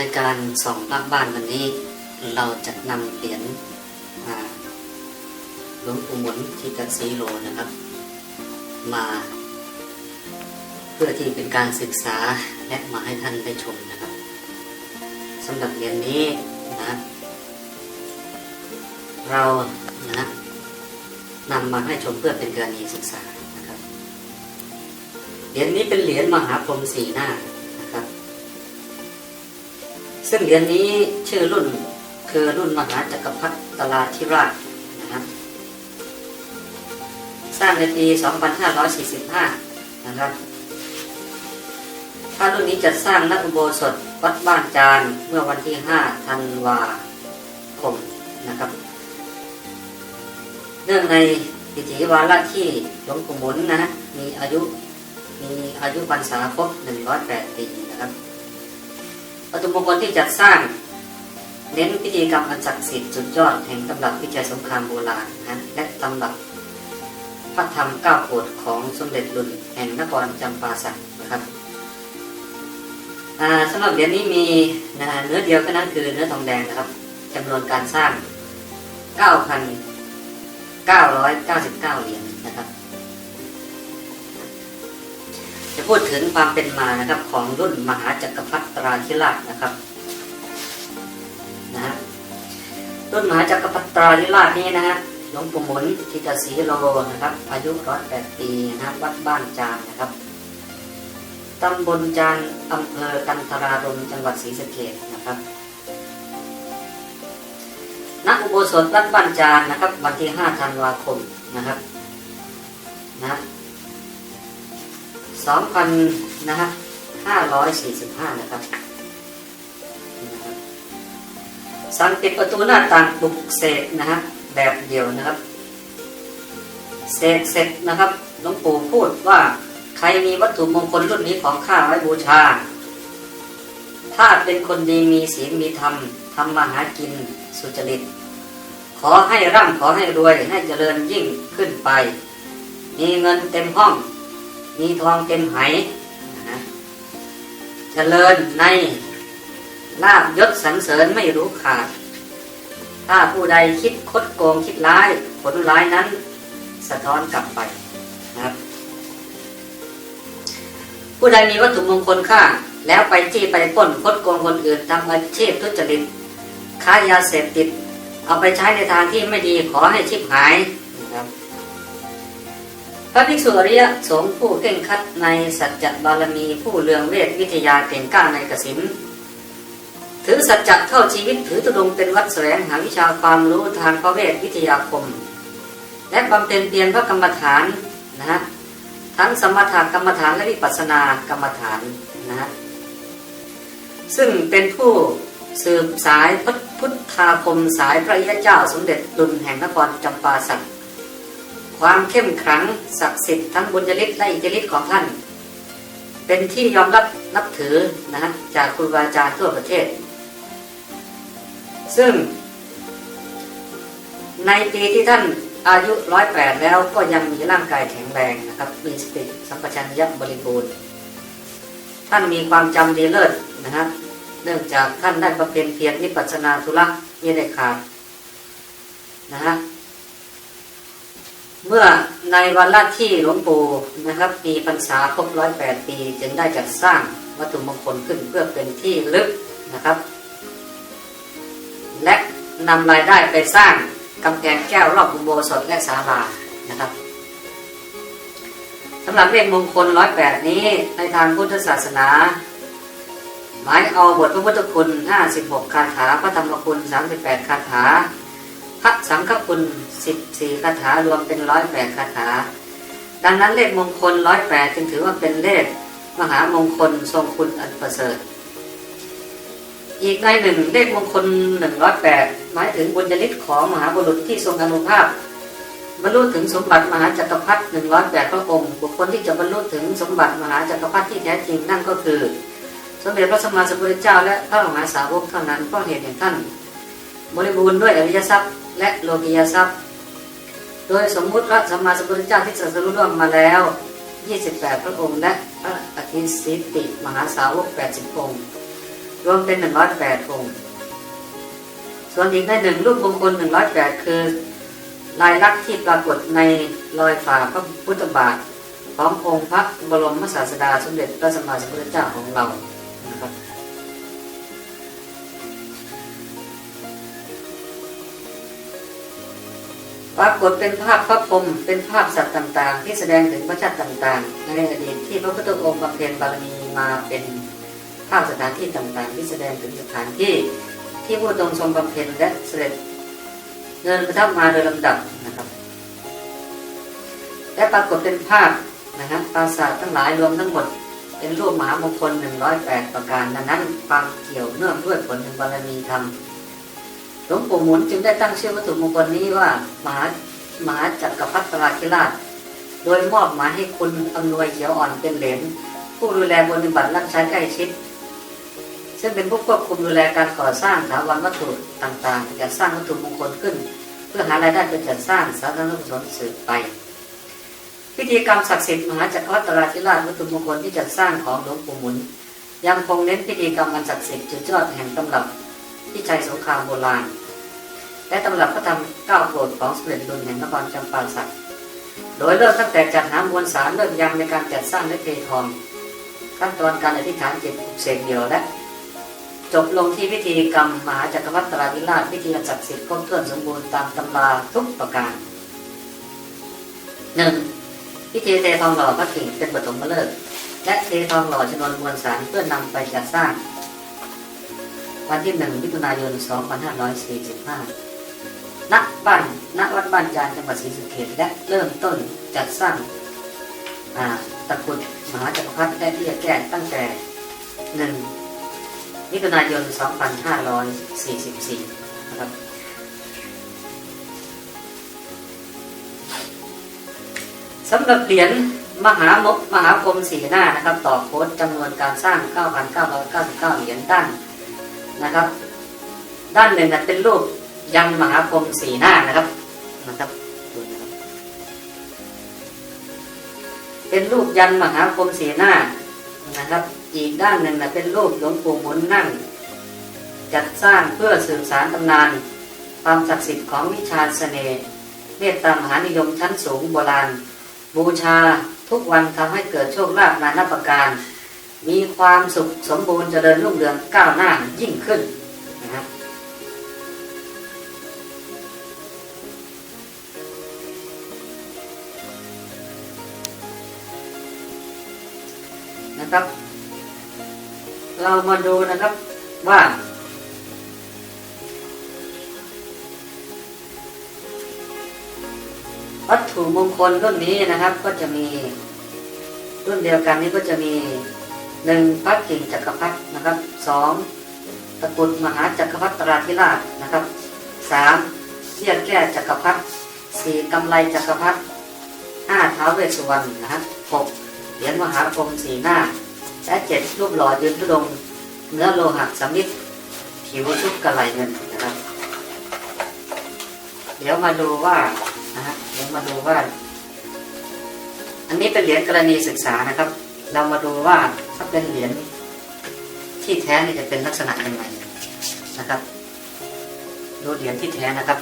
รายการสองภาคบ้านวันนี้ เราจะนำเหรียญหลวงปู่หมุนทิตสีโลนะครับ มา เพื่อที่เป็นการศึกษาและมาให้ท่านได้ชมนะครับสำหรับเหรียญนี้นะเรานะนำมาให้ชมเพื่อเป็นกรณีศึกษานะครับเหรียญนี้เป็นเหรียญมหาพรหมสีหน้า ซึ่งเหรียญนี้ชื่อรุ่นคือรุ่นมหาจักรพรรดิตลาธิราชนะครับ สร้างในปี 2545 นะครับถ้ารุ่นนี้จะสร้างนักอุโบสถวัดบ้านจานเมื่อวันที่ 5 ธันวาคมนะครับ เนื่องในพิธีวาระที่หลวงปู่หมุนนะฮะมีอายุมีอายุพรรษาครบ 108 ปีนะครับ วัตถุมงคลที่จัดสร้าง เน้นพิธีกรรมอันศักดิ์สิทธิ์สุดยอดแห่งตำรับวิจัยสงครามโบราณนะและตำรับพระธรรมเก้าโปรดของสมเด็จรุ่นแห่งนครจำปาสักนะครับสำหรับเหรียญนี้มีนะเนื้อเดียวก็นั้นคือเนื้อทองแดงนะครับจำนวนการสร้าง 9,999 เหรียญนะครับ จะพูดถึงความเป็นมานะครับของรุ่นมหาจักรพรรดิตราธิราชนะครับนะฮะรุ่นมหาจักรพรรดิตราธิราชนี้นะฮะหลวงปู่หมุนทิตสีโลนะครับ อายุร้อยแปดปีนะครับวัดบ้านจานนะครับตำบลจานอำเภอกันทรารมจังหวัดศรีสะเกษนะครับณอุโบสถวัดบ้านจานนะครับ วันที่ห้าธันวาคมนะครับนะ สองพันนะฮะห้าร้อยสี่สิบห้านะครับนะครับสังปิดประตูหน้าต่างปลุกเสกนะฮะแบบเดียวนะครับเสกเสร็จนะครับหลวงปู่พูดว่าใครมีวัตถุมงคลรุ่นนี้ของข้าไว้บูชา ถ้าเป็นคนดีมีศีลมีธรรมทำมาหากินสุจริต ขอให้ร่ำขอให้รวยให้เจริญยิ่งขึ้นไป มีเงินเต็มห้อง มีทองเต็มไหนะเจริญในลาบยศสรรเสริญไม่รู้ขาด ถ้าผู้ใดคิดคดโกงคิดร้าย ผลร้ายนั้นสะท้อนกลับไปนะครับ ผู้ใดมีวัตถุมงคลค่า แล้วไปจี้ไปป้นคดโกงคนอื่นทำอาชีพทุจริตค้ายาเสพติด เอาไปใช้ในทางที่ไม่ดีขอให้ชิบหายนะครับ ระภิกษุอริยสงฆ์ผู้เก่งคัดในสัจจบารมีผู้เลืองเวทวิทยาเก่งกล้าในกสินถือสัจจะเข้าชีวิตถือตุดงเป็นวัดแสวงหาวิชาความรู้ทางพระเวทวิทยาคม และบำเพ็ญเพียรพระกรรมฐานนะฮะทั้งสมถกรรมฐานและวิปัสสนากรรมฐานนะฮะซึ่งเป็นผู้สืบสายพุทธาคมสายพระยาเจ้าสมเด็จดุลแห่งนครจำปาสัก ความเข้มขลังศักดิ์สิทธิ์ทั้งบุญญาฤทธิ์และอิทธิฤทธิ์ของท่าน เป็นที่ยอมรับนับถือนะฮะจากครูบาอาจารย์ทั่วประเทศ ซึ่ง ในปีที่ท่านอายุร้อยแปดแล้วก็ยังมีร่างกายแข็งแรงนะครับ มีสติสัมปชัญญะบริบูรณ์ ท่านมีความจำดีเลิศนะฮะเนื่องจากท่านได้ประเพ็ญเพียรนิพพานาธุระม่ได้ขาดนะฮะ เมื่อในวันละที่หลวงปู่นะครับ มีพรรษาครบร้อยแปดปีจึงได้จัดสร้างวัตถุมงคลขึ้นเพื่อเป็นที่ลึกนะครับ และนำรายได้ไปสร้างกำแพงแก้วรอบอุโบสถและศาลานะครับสำหรับเลขมงคลร้อยแปดนี้ในทางพุทธศาสนา หมายเอาบทพระพุทธคุณ 56 คาถา พระธรรมคุณ 38 คาถา พระสังฆคุณ14คาถารวมเป็น108คาถา ดังนั้นเลขมงคล108จึงถือว่าเป็นเลขมหามงคลทรงคุณอันประเสริฐ อีกในหนึ่งเลขมงคล108หมายถึงบุญญลิตของมหาบุรุษที่ทรงอนุภาพบรรลุถึงสมบัติมหาจักรพรรดิ108พระองค์บุคคลที่จะบรรลุถึงสมบัติมหาจักรพรรดิที่แท้จริงนั่นก็คือ สมเด็จพระสัมมาสัมพุทธเจ้าและพระมหาสาวกเท่านั้นเพราะเหตุแห่งท่าน บริบูรณ์ด้วยอริยทรัพย์ และโลกิยทรัพย์ โดยสมมุติพระสัมมาสัมพุทธเจ้าที่ตรัสรู้ร่วมมาแล้ว 28 พระองค์และพระอธิสิติมหาสาวก 80 องค์ รวมเป็นหนึ่งร้องค์ ส่วนอีกในหนึ่งรูปมงคลหนึ่งร้อยแปดคือลายลักษณ์ที่ปรากฏในรอยฝ่าพระพุทธบาทขององค์พระบรมศาสดาสมเด็จพระสัมมาสัมพุทธเจ้าของเรา ปรากฏเป็นภาพพระพรหมเป็นภาพสัตว์ต่าง ๆ ที่แสดงถึงพระชาติต่างๆ ในอดีตที่พระพุทธองค์บำเพ็ญบารมีมาเป็นภาพสถานที่ต่างๆ ที่แสดงถึงสถานที่ที่พระองค์ทรงบำเพ็ญและเสด็จเดินประทับมาโดยลำดับนะครับและปรากฏเป็นภาพนะครับปราสาททั้งหลายรวมทั้งหมดเป็นรูปมามงคล108 ประการดังนั้นความเกี่ยวเนื่องด้วยผลแห่งบารมีธรรม หลวงปู่หมุนจึงได้ตั้งชื่อวัตถุมงคลนี้ว่ามหามหาจักรพรรดิราธิราช โดยมอบหมายให้คุณอำนวยเขียวอ่อนเป็นเหลนผู้ดูแลปฏิบัติรับใช้ใกล้ชิด ซึ่งเป็นผู้ควบคุมดูแลการก่อสร้างถาวรวัตถุต่างๆจัดสร้างวัตถุมงคลขึ้น เพื่อหารายได้ไปจัดสร้างสาธารณกุศลสืบไป พิธีกรรมศักดิ์สิทธิ์มหาจักรพรรดิราธิราชวัตถุมงคลที่จัดสร้างของหลวงปู่หมุน ยังคงเน้นพิธีกรรมอันศักดิ์สิทธิ์จุดยอดแห่งตำรับ ที่ชัยสงครามโบราณ และตำรับพระธรรมเก้าโปรดของสมเด็จดุลแห่งนครจำปาสักโดยเริ่มตั้งแต่จัดหามวลสารเริ่มยังในการจัดสร้างและเททองขั้นตอนการอธิษฐานจิตเสกเดียวและจบลงที่พิธีกรรมมหาจักรพรรดิราธิราชพิธีอันศักดิ์สิทธิ์ครบถ้วนสมบูรณ์ตามตำราทุกประการหนึ่งพิธีเททองหล่อพระกิ่งเป็นปฐมฤกษ์และเททองหล่อชนวนมวลสารเพื่อนำไปจัดสร้าง วันที่หนึ่งมิถุนายน 2545 ณ บ้าน ณ วัดบ้านจานจังหวัดศรีสะเกษและเริ่มต้นจัดสร้างตะกุดมหาจักรพรรดิได้เรียกแก้ตั้งแต่หนึ่งมิถุนายน 2544 นะครับสำหรับเหรียญมหามกมหาคมสีหน้านะครับ ต่อโค้ดจำนวนการสร้าง 9,999 เหรียญด้าน นะครับ ด้านหนึ่งนะเป็นรูปยันมหาคมสีหน้านะครับนะครับดูนะครับ เป็นรูปยันมหาคมสีหน้านะครับ อีกด้านหนึ่งนะเป็นรูปหลวงปู่หมุนนั่ง จัดสร้างเพื่อสืบสารตำนาน ความศักดิ์สิทธิ์ของวิชาเสน่ห์เมตตามหานิยมชั้นสูงโบราณ บูชาทุกวันทำให้เกิดโชคลาภนานาประการ มีความสุขสมบูรณ์จเจริญรุ่งเรืองก้าวหน้ายิ่งขึ้นนะครับนะครับ เรามาดูนะครับว่าวัตถุมงคลรุ่นนี้นะครับก็จะมีรุ่นเดียวกันนี้ก็จะมี หนึ่งพระกิ่งจักรพรรดินะครับสองตะกุดมหาจักรพรรดิราธิราชนะครับสามเสี้ยแก้จักรพรรดิสี่กำไลจักรพรรดิห้าท้าวเวสสุวรรณนะครับหกเหรียญมหาพรหมสีหน้า และเจ็ดรูปหล่อยืนทุดงเนื้อโลหะสำริดผิวชุบกระไหลเงินนะครับ เดี๋ยวมาดูว่านะฮะเดี๋ยวมาดูว่า อันนี้เป็นเหรียญกรณีศึกษานะครับ เรามาดูว่าถ้าเป็นเหรียญที่แท้นี่จะเป็นลักษณะยังไงนะครับ ดูเหรียญที่แท้นะครับ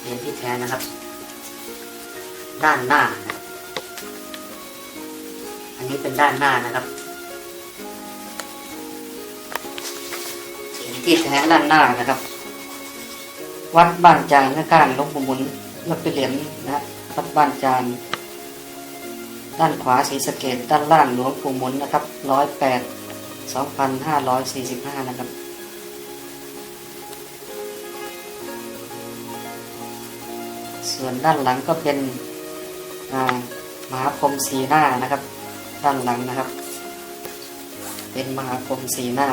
เหรียญที่แท้นะครับ ด้านหน้านะอันนี้เป็นด้านหน้านะครับเหรียญที่แท้ด้านหน้านะครับ วัดบ้านจานข้างๆลงปู่หมุนแล้วเป็นเหรียญนะวัดบ้านจาน ด้านขวาศรีสเกดด้านล่างหลวงปู่หมุนนะครับร้อยแปดสองพันห้าร้อยสี่สิบห้านะครับส่วนด้านหลังก็เป็นมหาพรมสีหน้านะครับ ด้านหลังนะครับ เป็นมหาพรมสีหน้า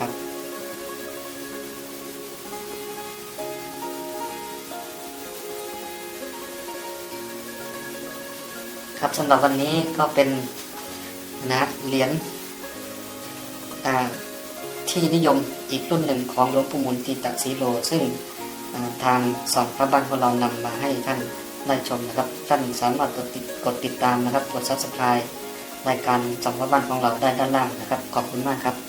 ครับ ครับสำหรับวันนี้ก็เป็นนะเหรียญที่นิยมอีกรุ่นหนึ่งของหลวงปู่หมุนติตะสีโล ซึ่งทางสองพระบ้านของเรานำมาให้ท่านได้ชมนะครับ ท่านสามารถกดติดกดติดตามนะครับ กดซับสไคร b e รายการสองร้อยวันของเราได้ด้านล่างนะครับ ขอบคุณมากครับ